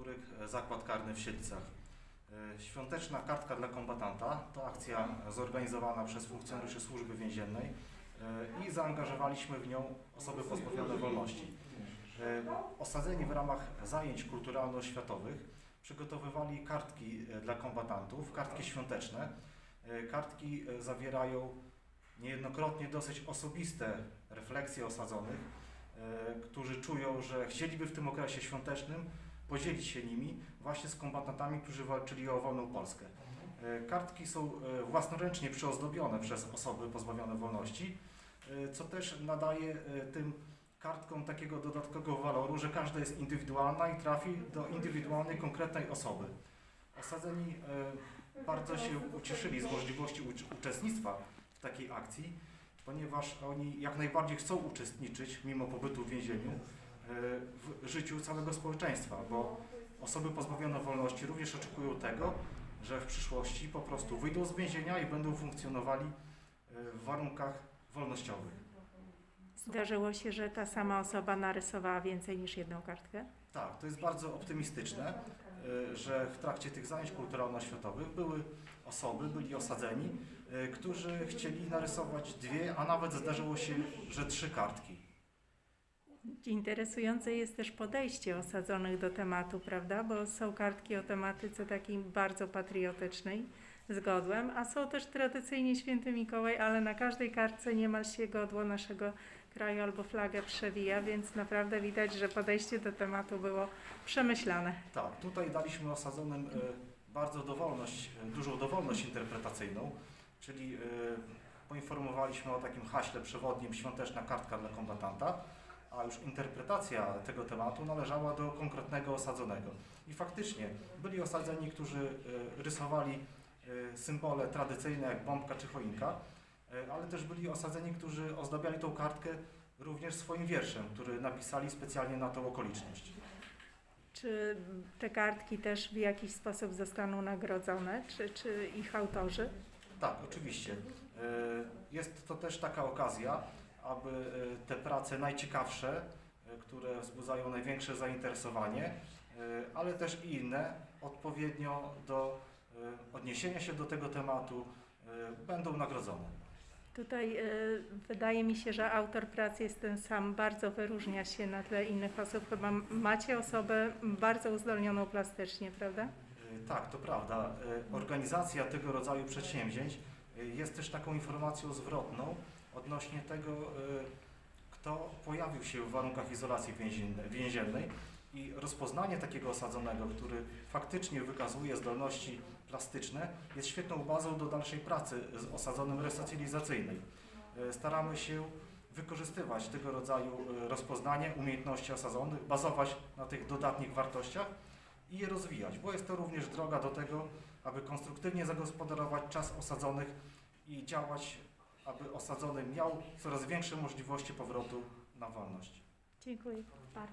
których e, zakład karny w Siedlcach. E, Świąteczna kartka dla kombatanta to akcja zorganizowana przez funkcjonariuszy służby więziennej e, i zaangażowaliśmy w nią osoby pozbawione wolności. Osadzeni w ramach zajęć kulturalno-oświatowych przygotowywali kartki dla kombatantów, kartki świąteczne. Kartki zawierają niejednokrotnie dosyć osobiste refleksje osadzonych, którzy czują, że chcieliby w tym okresie świątecznym podzielić się nimi właśnie z kombatantami, którzy walczyli o wolną Polskę. E, Kartki są e, własnoręcznie przyozdobione przez osoby pozbawione wolności, e, co też nadaje tym kartkom takiego dodatkowego waloru, że każda jest indywidualna i trafi do indywidualnej, konkretnej osoby. Osadzeni bardzo się ucieszyli z możliwości ucz- uczestnictwa w takiej akcji, ponieważ oni jak najbardziej chcą uczestniczyć, mimo pobytu w więzieniu, w życiu całego społeczeństwa, bo osoby pozbawione wolności również oczekują tego, że w przyszłości po prostu wyjdą z więzienia i będą funkcjonowali e, w warunkach wolnościowych. Zdarzyło się, że ta sama osoba narysowała więcej niż jedną kartkę? Tak, to jest bardzo optymistyczne, y, że w trakcie tych zajęć kulturalno-światowych były osoby, byli osadzeni, którzy chcieli narysować dwie, a nawet zdarzyło się, że trzy kartki. Interesujące jest też podejście osadzonych do tematu, prawda? Bo są kartki o tematyce takiej bardzo patriotycznej, z godłem, a są też tradycyjnie święty Mikołaj, ale na każdej kartce niemal się godło naszego kraju albo flagę przewija, więc naprawdę widać, że podejście do tematu było przemyślane. Tak, tutaj daliśmy osadzonym y, bardzo dowolność, y, dużą dowolność interpretacyjną, czyli y, poinformowaliśmy o takim haśle przewodnim świąteczna kartka dla kombatanta, a już interpretacja tego tematu należała do konkretnego osadzonego. I faktycznie byli osadzeni, którzy y, rysowali y, symbole tradycyjne jak bombka czy choinka, y, ale też byli osadzeni, którzy ozdabiali tą kartkę również swoim wierszem, który napisali specjalnie na tą okoliczność. Czy te kartki też w jakiś sposób zostaną nagrodzone, czy, czy ich autorzy? Tak, oczywiście. E, Jest to też taka okazja, aby e, te prace najciekawsze, e, które wzbudzają największe zainteresowanie, e, ale też i inne, odpowiednio do odniesienia się do tego tematu, będą nagrodzone. Tutaj y, wydaje mi się, że autor pracy jest ten sam, bardzo wyróżnia się na tle innych osób. Chyba macie osobę bardzo uzdolnioną plastycznie, prawda? E, Tak, to prawda. E, Organizacja tego rodzaju przedsięwzięć e, jest też taką informacją zwrotną odnośnie tego, e, kto pojawił się w warunkach izolacji więzienne- więziennej i rozpoznanie takiego osadzonego, który faktycznie wykazuje zdolności plastyczne, jest świetną bazą do dalszej pracy z osadzonym resocjalizacyjnej. E, Staramy się wykorzystywać tego rodzaju e, rozpoznanie, umiejętności osadzonych, bazować na tych dodatnich wartościach i je rozwijać, bo jest to również droga do tego, aby konstruktywnie zagospodarować czas osadzonych i działać, aby osadzony miał coraz większe możliwości powrotu na wolność. Dziękuję bardzo.